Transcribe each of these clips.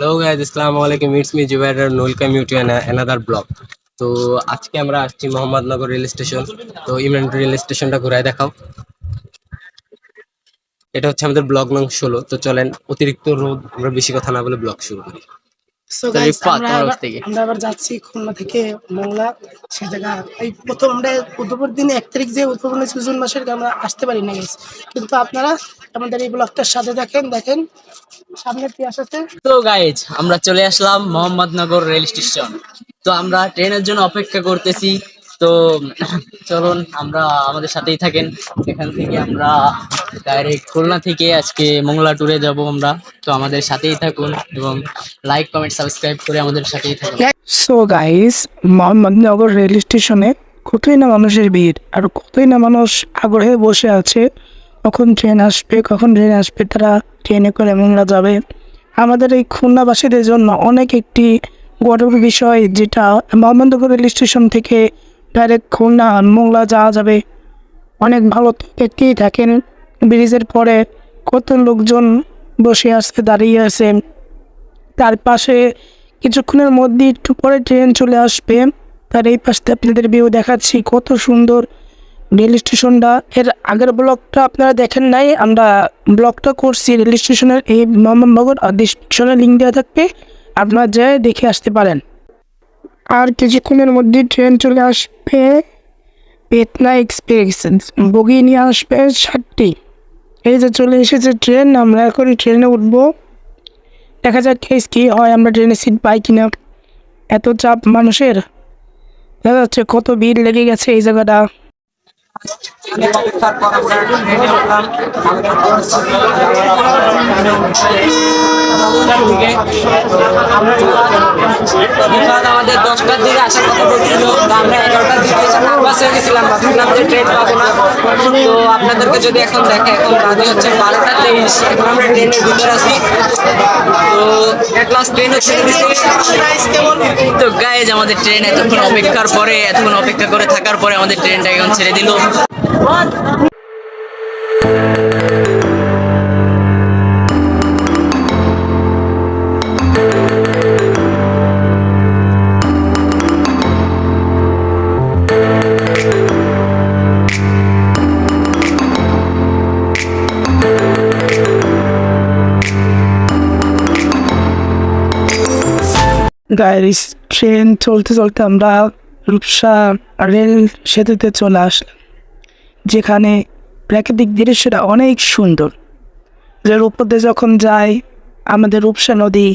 Hello guys আসসালামু আলাইকুম it's me Zubair welcome you to another blog তো আজকে আমরা আসছি মোহাম্মদনগর রেল স্টেশন। তো, ইমরান রেল স্টেশনটা ঘুরায় দেখাও। এটা হচ্ছে আমাদের ব্লগ নং ষোলো। তো চলেন, অতিরিক্ত রোদ, আমরা বেশি কথা না বলে ব্লগ শুরু করি। আমরা আবার যাচ্ছি খুলনা থেকে মংলা সে জায়গা। এই প্রথম আমরা দিনে এক তারিখ যে উদ্বোধন হয়েছে জুন মাসের আমরা আসতে পারি না কিন্তু আপনারা আমাদের এই ব্লগটার সাথে দেখেন দেখেন সামনে কি আসছে। তো গাইজ আমরা চলে আসলাম মোহাম্মদনগর রেল স্টেশন। তো আমরা ট্রেনের জন্য অপেক্ষা করতেছি। তো, চলুন, আমরা আমাদের সাথেই থাকেন। এখান থেকে আমরা ডাইরেক্ট খুলনা থেকে আজকে মংলা ট্যুরে যাব আমরা। তো আমাদের সাথেই থাকুন এবং লাইক কমেন্ট সাবস্ক্রাইব করে আমাদের সাথেই থাকুন। সো গাইস মোহাম্মদনগর রেল স্টেশনে কতই না মানুষের ভিড় আর কতই না মানুষ আগ্রহে বসে আছে, কখন ট্রেন আসবে, কখন ট্রেন আসবে, তারা ট্রেনে করে মোংলা যাবে। আমাদের এই খুলনাবাসীদের জন্য অনেক একটি গর্বের বিষয়, যেটা মোহাম্মদনগর রেল স্টেশন থেকে ডাইরেক্ট খুলনা মোংলা যাওয়া যাবে। অনেক ভালো দেখতেই থাকেন ব্রিজের পরে কত লোকজন বসে আসতে দাঁড়িয়ে আছে। তার পাশে কিছুক্ষণের মধ্যে একটু পরে ট্রেন চলে আসবে। তার এই পাশে আপনাদের ভিউ দেখাচ্ছি কত সুন্দর রেল স্টেশনটা। এর আগের ব্লকটা আপনারা দেখেন নাই, আমরা ব্লকটা করছি রেল স্টেশনের এই মোহাম্মদনগর ডিসক্রিপশনে লিঙ্ক দেওয়া থাকবে। আপনারা যেয়ে দেখে আসতে পারেন। আর কিছুক্ষণের মধ্যে ট্রেন চলে আসবে পেতনা এক্সপ্রেস। বগি নিয়ে আসবে ষাটটি এই যে চলে এসেছে ট্রেন, আমরা এখন ট্রেনে উঠবো। দেখা যাক কেস কি হয়, আমরা ট্রেনে সিট পাই কিনা। এত চাপ মানুষের। দেখা যাচ্ছে কত ভিড় লেগে গেছে এই জায়গাটা। আমাদের দশটার দিকে আসার কথা বলছিল। আমরা এগারোটার দিকে এসে নার্ভাস হয়ে গেছিলাম। ভাবছিলাম যে ট্রেন পাবো না। তো আপনাদেরকে যদি এখন দেখে, এখন বাজে হচ্ছে বারোটা তেইশ। এখন আমরা ট্রেনের ভিতরে আছি। তো এক লাস্ট ট্রেন হচ্ছে তো গাইজ আমাদের ট্রেন এতক্ষণ অপেক্ষার পরে, এতক্ষণ অপেক্ষা করে থাকার পরে আমাদের ট্রেনটা এখন ছেড়ে দিল। গাড়ি ট্রেন চলতে চলতে আমরা রূপসা রেল সেতুতে চলে আসলাম, যেখানে প্রাকৃতিক দৃশ্যটা অনেক সুন্দর। উপর দিয়ে যখন যাই, আমাদের রূপসা নদী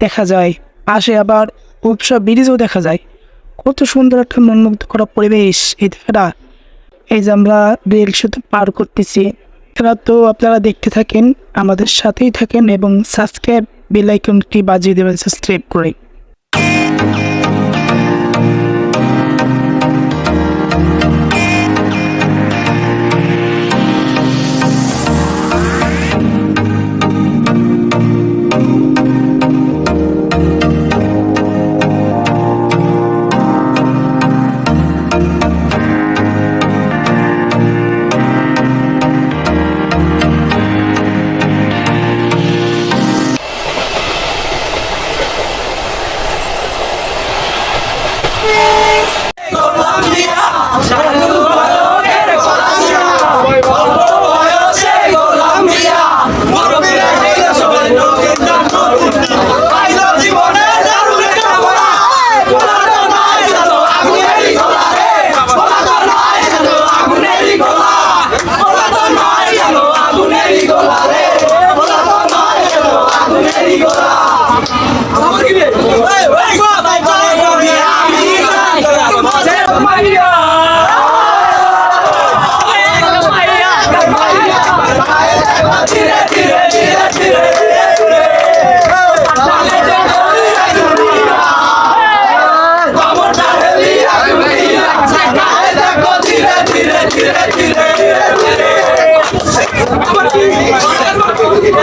দেখা যায়, পাশে আবার রূপসা ব্রিজও দেখা যায়। কত সুন্দর একটা মনমুগ্ধ করা পরিবেশ এই জায়গাটা। এই যে আমরা রেল সেতু পার করতেছি এরা তো আপনারা দেখতে থাকেন, আমাদের সাথেই থাকেন এবং সাবস্ক্রাইব বেল আইকনটি বাজিয়ে দেবেন সাবস্ক্রাইব করে। Thank you.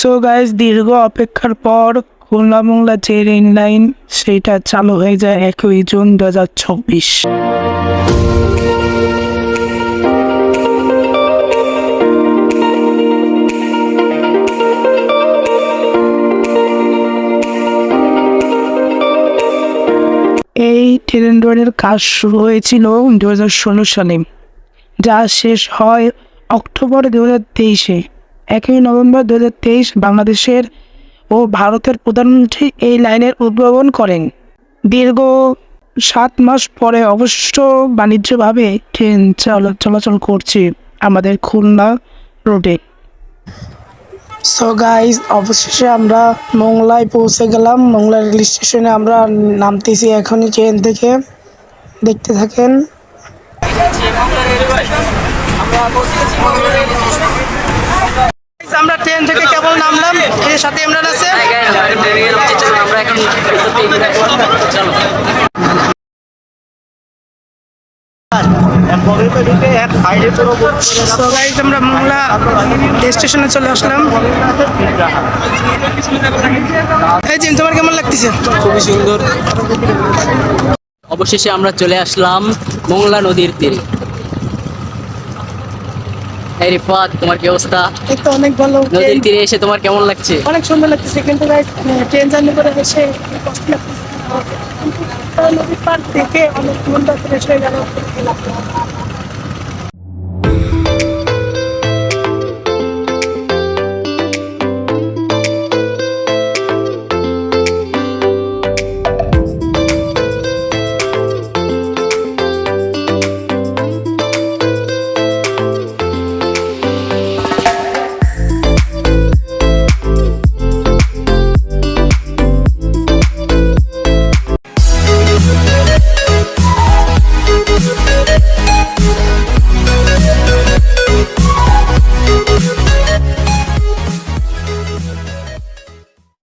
সো গাইজ দীর্ঘ অপেক্ষার পর খুলনা মোংলা যে রেল লাইন, সেটা চালু হয়ে যায় একই জুন দু হাজার চব্বিশ। এই ট্রেন রোডের কাজ শুরু হয়েছিল দু হাজার ষোলো সালে, যা শেষ হয় অক্টোবর দু হাজার তেইশে। একই নভেম্বর দু হাজার তেইশ বাংলাদেশের ও ভারতের প্রধানমন্ত্রী এই লাইনের উদ্ভাবন করেন। দীর্ঘ সাত মাস পরে অবশ্য বাণিজ্যভাবে ট্রেন চলা- চলাচল করছে আমাদের খুলনা রোডে। সো গাইজ অবশেষে আমরা মোংলায় পৌঁছে গেলাম। মোংলা রেল স্টেশনে আমরা নামতেছি এখনই ট্রেন থেকে। দেখতে থাকেন। আমরা ট্রেন থেকে কেবল নামলাম, এর সাথে ইমরান আছে। আমরা এখন আমরা মোংলা স্টেশনে চলে আসলাম। এই জিম, তোমার কেমন লাগতেছে? খুবই সুন্দর। অবশেষে আমরা চলে আসলাম মোংলা নদীর তীরে। এই রিফাত তোমার কি অবস্থা? এই তো অনেক ভালো। নদীর তীরে এসে তোমার কেমন লাগছে? অনেক সুন্দর লাগছে কিন্তু গাইজ ট্রেন জার্নি করে এসে কষ্ট লাগতেছে। নদীর পার থেকে অনেক মনটা ফ্রেশ হয়ে গেল।